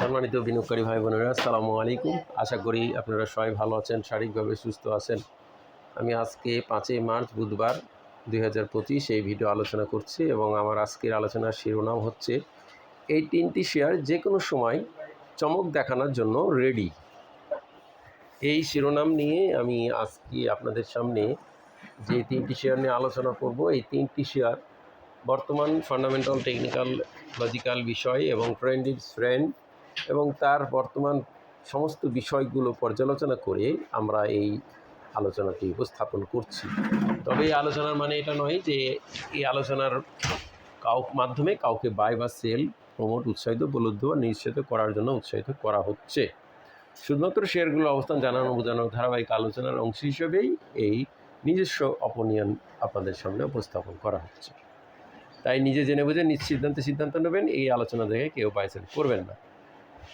সম্মানিত বিনিয়োগকারী ভাই বোনেরা, আসসালামু আলাইকুম। আশা করি আপনারা সবাই ভালো আছেন, শারীরিকভাবে সুস্থ আছেন। আমি আজকে পাঁচই মার্চ, বুধবার দুই এই ভিডিও আলোচনা করছি এবং আমার আজকের আলোচনার শিরোনাম হচ্ছে, এই তিনটি শেয়ার যে কোনো সময় চমক দেখানোর জন্য রেডি এই শিরোনাম নিয়ে আমি আজকে আপনাদের সামনে যে তিনটি শেয়ার নিয়ে আলোচনা করব, এই তিনটি শেয়ার বর্তমান ফান্ডামেন্টাল টেকনিক্যাল লজিক্যাল বিষয় এবং ট্রেন্ড ইজ ফ্রেন্ড এবং তার বর্তমান সমস্ত বিষয়গুলো পর্যালোচনা করে আমরা এই আলোচনাটি উপস্থাপন করছি। তবে এই আলোচনার মানে এটা নয় যে এই আলোচনার কাউ মাধ্যমে কাউকে বাই বা সেল প্রমোট উৎসাহিত বলুদ্ধ বা নিশ্চিত করার জন্য উৎসাহিত করা হচ্ছে। শুধুমাত্র শেয়ারগুলোর অবস্থান জানানো বোঝানোর ধারাবাহিক আলোচনার অংশ হিসেবেই এই নিজস্ব অপনিয়ন আপনাদের সামনে উপস্থাপন করা হচ্ছে। তাই নিজে জেনে বুঝে নিজ সিদ্ধান্তে সিদ্ধান্ত নেবেন, এই আলোচনা দেখে কেউ বাইসেল করবেন না।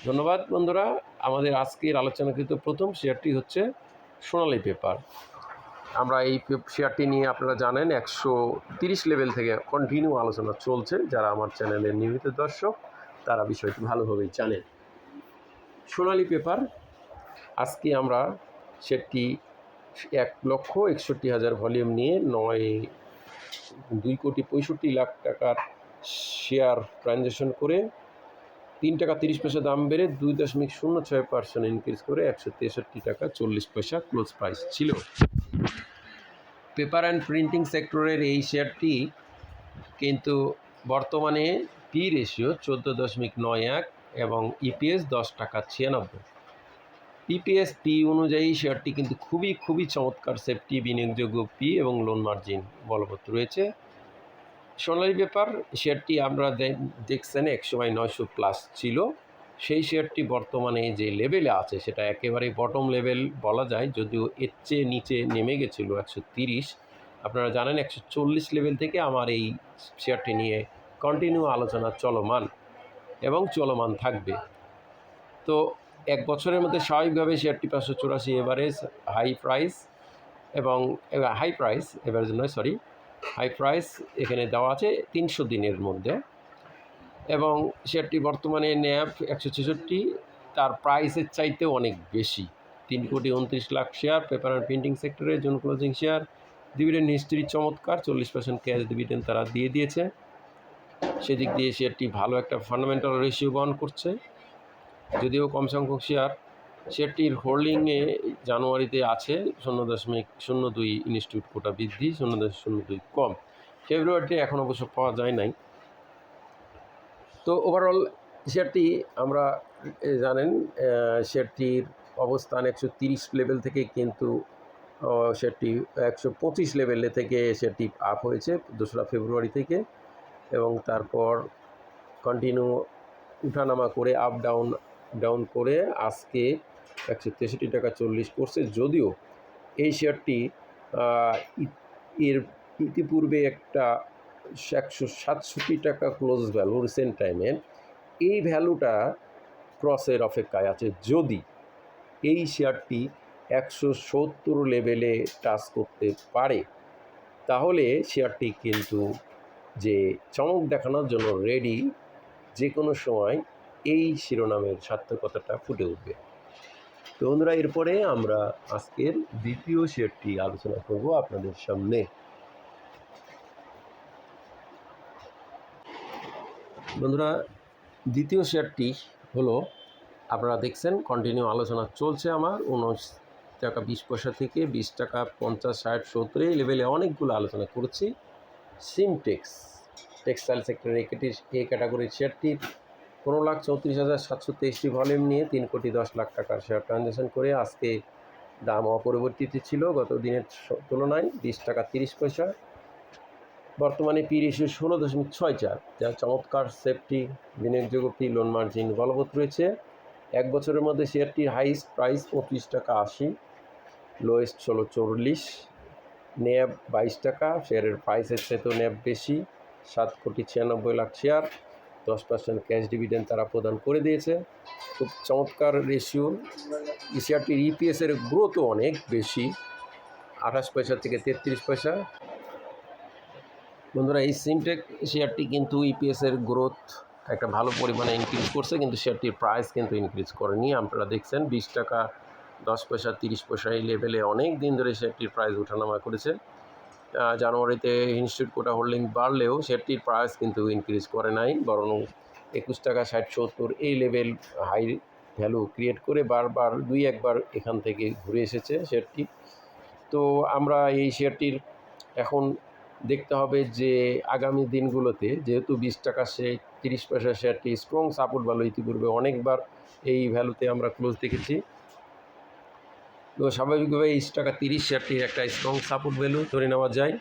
ধন্যবাদ বন্ধুরা। আমাদের আজকের আলোচনাকৃত প্রথম শেয়ারটি হচ্ছে সোনালী পেপার আমরা এই শেয়ারটি নিয়ে আপনারা জানেন একশো তিরিশ লেভেল থেকে কন্টিনিউ আলোচনা চলছে। যারা আমার চ্যানেলের নিয়মিত দর্শক, তারা বিষয়টি ভালোভাবেই জানেন। সোনালী পেপার আজকে আমরা সেটি এক লক্ষ একষট্টি হাজার ভলিউম নিয়ে নয়, দুই কোটি পঁয়ষট্টি লাখ টাকার শেয়ার ট্রানজ্যাকশন করে তিন টাকা তিরিশ পয়সা দাম বেড়ে দুই দশমিক শূন্য ছয় পার্সেন্ট ইনক্রিজ করে একশো তেষট্টি টাকা চল্লিশ পয়সা ক্লোজ প্রাইস ছিল। পেপার অ্যান্ড প্রিন্টিং সেক্টরের এই শেয়ারটি কিন্তু বর্তমানে পি রেশিও চোদ্দ দশমিক নয় এক এবং ইপিএস দশ টাকা ছিয়ানব্বই। ইপিএস পি অনুযায়ী শেয়ারটি কিন্তু খুবই খুবই চমৎকার সেফটি বিনিয়োগযোগ্য পি এবং লোন মার্জিন বলবৎ রয়েছে। সোনালী পেপার, শেয়ারটি আমরা দেখছেন এক সময় নয়শো প্লাস ছিল। সেই শেয়ারটি বর্তমানে যে লেভেলে আছে, সেটা একেবারে বটম লেভেল বলা যায়। যদিও এর চেয়ে নিচে নেমে গেছিল একশো তিরিশ। আপনারা জানেন, একশো চল্লিশ লেভেল থেকে আমার এই শেয়ারটি নিয়ে কন্টিনিউ আলোচনা চলমান এবং চলমান থাকবে। তো এক বছরের মধ্যে স্বাভাবিকভাবে শেয়ারটি পাঁচশো চুরাশি এভারেজ হাই প্রাইস এবং হাই প্রাইস এভারেজ নয় সরি হাই প্রাইস এখানে দেওয়া আছে তিনশো দিনের মধ্যে। এবং শেয়ারটি বর্তমানে ন্যাপ একশো ছেষট্টি, তার প্রাইসের চাইতেও অনেক বেশি। তিন কোটি উনত্রিশ lakh share paper and printing সেক্টরে zone closing share dividend history চমৎকার, চল্লিশ পার্সেন্ট ক্যাশ ডিভিডেন্ড তারা দিয়ে দিয়েছে। সেদিক দিয়ে শেয়ারটি ভালো একটা ফান্ডামেন্টাল রেশিও বহন করছে। যদিও কম সংখ্যক শেয়ার শেয়ারটির হোল্ডিংয়ে জানুয়ারিতে আছে শূন্য দশমিক শূন্য দুই ইনস্টিটিউট কোটা বৃদ্ধি, শূন্য দশমিক শূন্য দুই কম। ফেব্রুয়ারিতে এখন অবশ্য পাওয়া যায় নাই। তো ওভারঅল শেয়ারটি আমরা জানেন শেয়ারটির অবস্থান একশো তিরিশ লেভেল থেকে কিন্তু শেয়ারটি একশো পঁচিশ লেভেলে থেকে শেয়ারটি আপ হয়েছে দোসরা ফেব্রুয়ারি থেকে এবং তারপর কন্টিনিউ উঠানামা করে আপ ডাউন ডাউন করে আজকে একশো তেষট্টি টাকা চল্লিশ করছে যদিও এই শেয়ারটি এর ইতিপূর্বে একটা একশো সাতষট্টি টাকা ক্লোজ ভ্যালু রিসেন্ট টাইমে এই ভ্যালুটা ক্রসের অপেক্ষায় আছে। যদি এই শেয়ারটি একশো সত্তর লেভেলে টাচ করতে পারে, তাহলে শেয়ারটি কিন্তু যে চমক দেখানোর জন্য রেডি যে কোনো সময় এই শিরোনামের সার্থকতাটা ফুটে উঠবে। তো বন্ধুরা, এরপরে আমরা আজকের দ্বিতীয় শেয়ারটি আলোচনা করব আপনাদের সামনে। বন্ধুরা, দ্বিতীয় শেয়ারটি হলো, আপনারা দেখছেন কন্টিনিউ আলোচনা চলছে আমার উনিশ টাকা বিশ পয়সা থেকে বিশ টাকা পঞ্চাশ, ষাট, সত্তর, এই লেভেলে অনেকগুলো আলোচনা করছি। সিমটেক্স টেক্সটাইল সেক্টরের এ ক্যাটাগরির শেয়ারটির পনেরো লাখ চৌত্রিশ হাজার সাতশো তেইশটি ভলিউম নিয়ে তিন কোটি দশ লাখ টাকার শেয়ার ট্রানজ্যাকশন করে আজকে দাম অপরিবর্তিত ছিল গত দিনের তুলনায় বিশ টাকা তিরিশ পয়সা। বর্তমানে পি রেশিও ষোলো দশমিক ছয় চার, যা চমৎকার সেফটি বিনিয়োগযোগ্য পি লোন মার্জিন বলবৎ রয়েছে। এক বছরের মধ্যে শেয়ারটির হাইস্ট প্রাইস পঁচিশ টাকা আশি লোয়েস্ট ষোলো চল্লিশ। ন্যাব বাইশ টাকা শেয়ারের প্রাইসের চেয়েও ন্যাব বেশি, সাত কোটি ছিয়ানব্বই লাখ শেয়ার দশ পার্সেন্ট ক্যাশ ডিভিডেন্ড তারা প্রদান করে দিয়েছে। খুব চমৎকার রেশিও এই শেয়ারটির ইপিএসের গ্রোথও অনেক বেশি। আঠাশ পয়সা থেকে তেত্রিশ পয়সা। বন্ধুরা, এই সিমটেক শেয়ারটি কিন্তু ইপিএসের গ্রোথ একটা ভালো পরিমাণে ইনক্রিজ করছে, কিন্তু শেয়ারটির প্রাইস কিন্তু ইনক্রিজ করেনি। আপনারা দেখছেন, বিশ টাকা, দশ পয়সা, তিরিশ পয়সা এই লেভেলে অনেক দিন ধরে শেয়ারটির প্রাইস ওঠানামা করেছে। জানুয়ারিতে ইনস্টিটিউট কোটা হোল্ডিং বাড়লেও শেয়ারটির প্রাইস কিন্তু ইনক্রিজ করে নাই, বরং একুশ টাকা ষাট সত্তর এই লেভেল হাই ভ্যালু ক্রিয়েট করে বারবার দুই একবার এখান থেকে ঘুরে এসেছে শেয়ারটি তো আমরা এই শেয়ারটির এখন দেখতে হবে যে আগামী দিনগুলোতে যেহেতু বিশ টাকা সে তিরিশ পয়সা শেয়ারটি স্ট্রং সাপোর্ট ভ্যালু ইতিপূর্বে অনেকবার এই ভ্যালুতে আমরা ক্লোজ দেখেছি। তো স্বাভাবিকভাবে এই টাকা তিরিশ শেয়ারটির একটা স্ট্রং সাপোর্ট ভ্যালু ধরে নেওয়া যায়।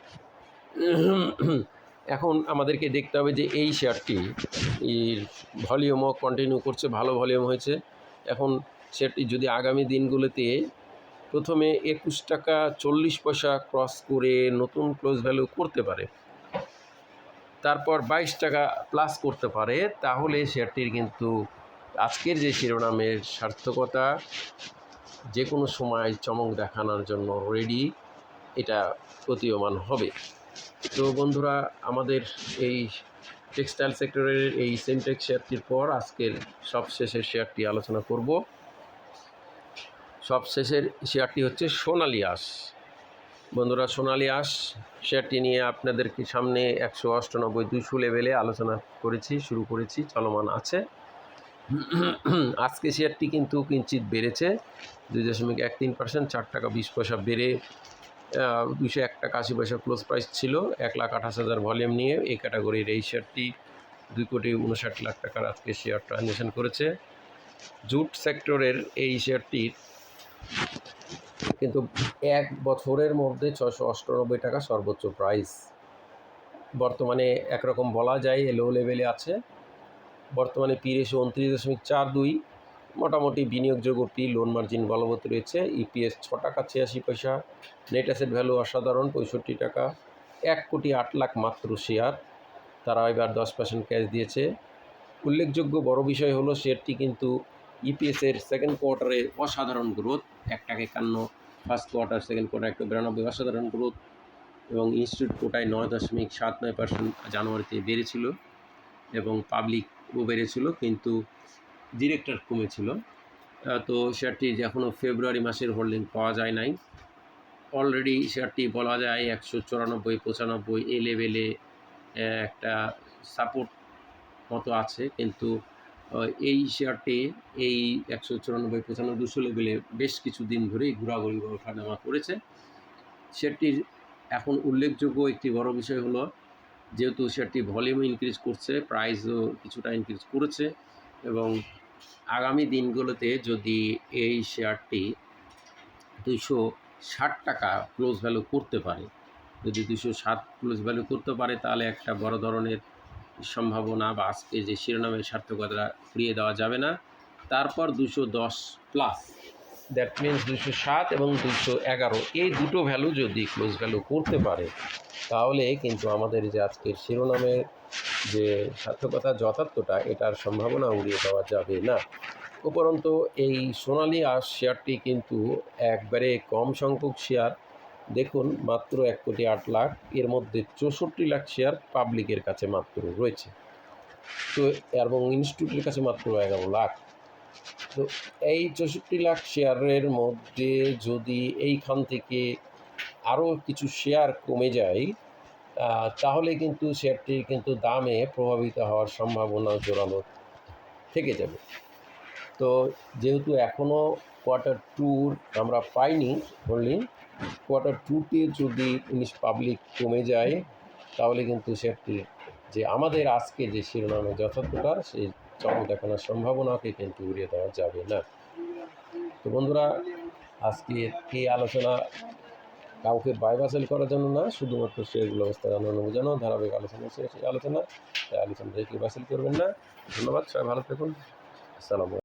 এখন আমাদেরকে দেখতে হবে যে এই শেয়ারটি ভলিউমও কন্টিনিউ করছে, ভালো ভলিউম হয়েছে। এখন শেয়ারটি যদি আগামী দিনগুলোতে প্রথমে একুশ টাকা চল্লিশ পয়সা ক্রস করে নতুন ক্লোজ ভ্যালু করতে পারে, তারপর বাইশ টাকা প্লাস করতে পারে, তাহলে শেয়ারটির কিন্তু আজকের যে শিরোনামের সার্থকতা যে কোনো সময় চমক দেখানোর জন্য রেডি এটা প্রতীয়মান হবে। তো বন্ধুরা, আমাদের এই টেক্সটাইল সেক্টরের এই সেন্টেক্স শেয়ারটির পর আজকের সবশেষের শেয়ারটি আলোচনা করব। সবশেষের শেয়ারটি হচ্ছে সোনালী আঁশ। বন্ধুরা, সোনালী আঁশ শেয়ারটি নিয়ে আপনাদেরকে সামনে একশো অষ্টানব্বই দুশো লেভেলে আলোচনা করেছি, শুরু করেছি, চলমান আছে। আজকে শেয়ারটি কিন্তু কিঞ্চিত বেড়েছে। দুই দশমিক এক তিন পার্সেন্ট চার টাকা বিশ পয়সা বেড়ে দুশো এক টাকা আশি পয়সা ক্লোজ প্রাইস ছিল। এক লাখ আঠাশ হাজার ভলিউম নিয়ে এই ক্যাটাগরির এই শেয়ারটি দুই কোটি উনষাট লাখ টাকার আজকে শেয়ার ট্রানজ্যাকশন করেছে। জুট সেক্টরের এই শেয়ারটির কিন্তু এক বছরের মধ্যে ছশো অষ্টানব্বই টাকা সর্বোচ্চ প্রাইস বর্তমানে একরকম বলা যায় লো লেভেলে আছে। বর্তমানে পি রেশো উনত্রিশ দশমিক চার দুই, মোটামুটি বিনিয়োগযোগ্য পি লোন মার্জিন বলবৎ রয়েছে। ইপিএস ছ টাকা ছিয়াশি পয়সা নেট অ্যাসেট ভ্যালু অসাধারণ, পঁয়ষট্টি টাকা, এক কোটি আট লাখ মাত্র শেয়ার তারা এবার দশ পার্সেন্ট ক্যাশ দিয়েছে। উল্লেখযোগ্য বড় বিষয় হলো শেয়ারটি কিন্তু ইপিএসের সেকেন্ড কোয়ার্টারে অসাধারণ গ্রোথ এক টাকা একান্ন ফার্স্ট কোয়ার্টার সেকেন্ড কোয়ার্টার একশো বিরানব্বই, অসাধারণ গ্রোথ এবং ইনস্টিটিউট কোটায় নয় দশমিক সাত নয় পার্সেন্ট জানুয়ারিতে বেড়েছিল এবং পাবলিকও বেড়েছিল, কিন্তু ডিরেক্টর কমেছিল। তো শেয়ারটি এখনও ফেব্রুয়ারি মাসের হোল্ডিং পাওয়া যায় নাই। অলরেডি শেয়ারটি বলা যায় একশো চুরানব্বই, পঁচানব্বই, এ লেভেলে একটা সাপোর্ট মতো আছে, কিন্তু এই শেয়ারটি এই একশো চুরানব্বই, পঁচানব্বই, দুশো লেভেলে বেশ কিছু দিন ধরেই ঘোরাঘুরি বা ওঠানামা করেছে। শেয়ারটির এখন উল্লেখযোগ্য একটি বড় বিষয় হলো যেহেতু শেয়ারটি ভলিউম ইনক্রিজ করছে, প্রাইসও কিছুটা ইনক্রিজ করেছে এবং আগামী দিনগুলোতে যদি এই শেয়ারটি দুশো ষাট টাকা ক্লোজ ভ্যালু করতে পারে, যদি দুশো ষাট ক্লোজ ভ্যালু করতে পারে, তাহলে একটা বড় ধরনের সম্ভাবনা বা আজকে যে শিরোনামের সার্থকতা ফিরিয়ে দেওয়া যাবে না। তারপর দুশো দশ প্লাস দ্যাট মিন্স দুশো সাত এবং দুশো এগারো। এই দুটো ভ্যালু যদি ক্লোজ ভ্যালু করতে পারে, তাহলে কিন্তু আমাদের যে আজকের শিরোনামের যে সার্থকতা যথার্থটা, এটার সম্ভাবনা উড়িয়ে দেওয়া যাবে না। উপরন্তু এই সোনালী আঁশ শেয়ারটি কিন্তু একবারে কম সংখ্যক শেয়ার দেখুন, মাত্র এক কোটি আট লাখ, এর মধ্যে চৌষট্টি লাখ শেয়ার পাবলিকের কাছে মাত্র রয়েছে। তো, এবং ইনস্টিটিউটের কাছে মাত্র এগারো লাখ। তো এই চৌষট্টি লাখ শেয়ারের মধ্যে যদি এইখান থেকে আরও কিছু শেয়ার কমে যায় তাহলে কিন্তু শেয়ারটির কিন্তু দামে প্রভাবিত হওয়ার সম্ভাবনা জোরালো থেকে যাবে। তো যেহেতু এখনও কোয়ার্টার টুর আমরা পাইনি হোল্ডিং কোয়ার্টার টুতে যদি জিনিস পাবলিক কমে যায়, তাহলে কিন্তু শেয়ারটির যে আমাদের আজকে যে শিরোনামে যথার্থতা, সেই চমক দেখানোর সম্ভাবনাকে কিন্তু উড়িয়ে দেওয়া যাবে না। তো বন্ধুরা, আজকে এই আলোচনা কাউকে বাইবাসেল করার জন্য না, শুধুমাত্র শেয়ারগুলো অবস্থা জানানো বোঝানো ধারাবাহিক আলোচনা শেষ আলোচনা। তাই আলোচনা দেখে বাসেল করবেন না। ধন্যবাদ, সবাই ভালো থাকুন। আসসালামু